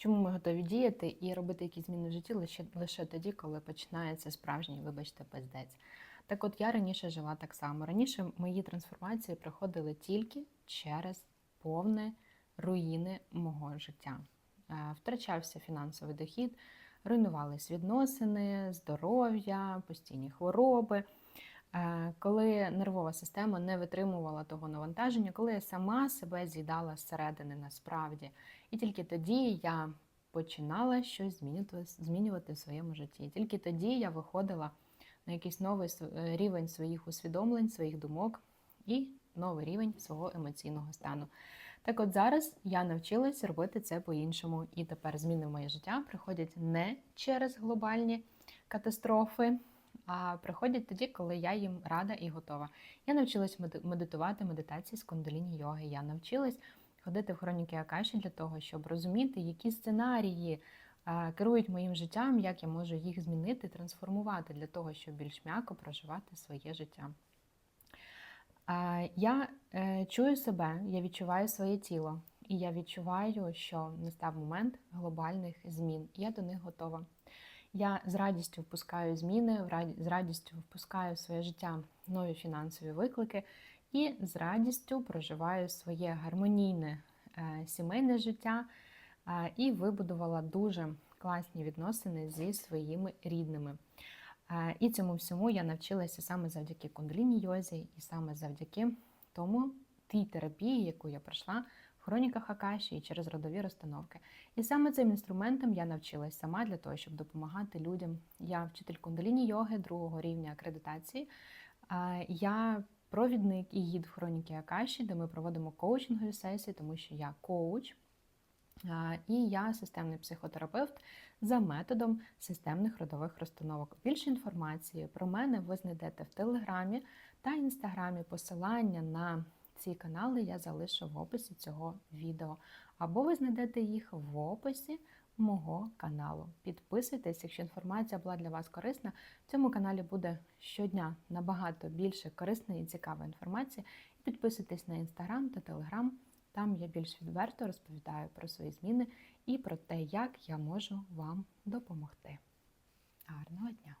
чому ми готові діяти і робити якісь зміни в житті лише, лише тоді, коли починається справжній, вибачте, пиздець. Так от я раніше жила так само. Раніше мої трансформації приходили тільки через повне руїни мого життя. Е, Втрачався фінансовий дохід, руйнувались відносини, здоров'я, постійні хвороби. Е, Коли нервова система не витримувала того навантаження, коли я сама себе з'їдала зсередини насправді. І тільки тоді я починала щось змінювати, змінювати в своєму житті. Тільки тоді я виходила на якийсь новий е, рівень своїх усвідомлень, своїх думок і новий рівень свого емоційного стану. Так от зараз я навчилась робити це по-іншому, і тепер зміни в моє життя приходять не через глобальні катастрофи, а приходять тоді, коли я їм рада і готова. Я навчилась медитувати медитації з кундаліні йоги. Я навчилась ходити в хроніки Акаші для того, щоб розуміти, які сценарії керують моїм життям, як я можу їх змінити, трансформувати для того, щоб більш м'яко проживати своє життя. Я е, чую себе, я відчуваю своє тіло, і я відчуваю, що настав момент глобальних змін. Я до них готова. Я з радістю впускаю зміни, з радістю впускаю в своє життя нові фінансові виклики і з радістю проживаю своє гармонійне е, сімейне життя е, і вибудувала дуже класні відносини зі своїми рідними. Е, І цьому всьому я навчилася саме завдяки кундліні йозі, і саме завдяки тому тій терапії, яку я пройшла в хроніках Акаші і через родові розстановки. І саме цим інструментом я навчилась сама для того, щоб допомагати людям. Я вчитель кундаліні йоги другого рівня акредитації. Я провідник і гід в хроніки Акаші, де ми проводимо коучингові сесії, тому що я коуч. І я системний психотерапевт за методом системних родових розстановок. Більше інформації про мене ви знайдете в Телеграмі та Інстаграмі. Посилання на ці канали я залишу в описі цього відео. Або ви знайдете їх в описі мого каналу. Підписуйтесь, якщо інформація була для вас корисна. В цьому каналі буде щодня набагато більше корисної і цікавої інформації. І підписуйтесь на інстаграм та телеграм. Там я більш відверто розповідаю про свої зміни і про те, як я можу вам допомогти. Гарного дня!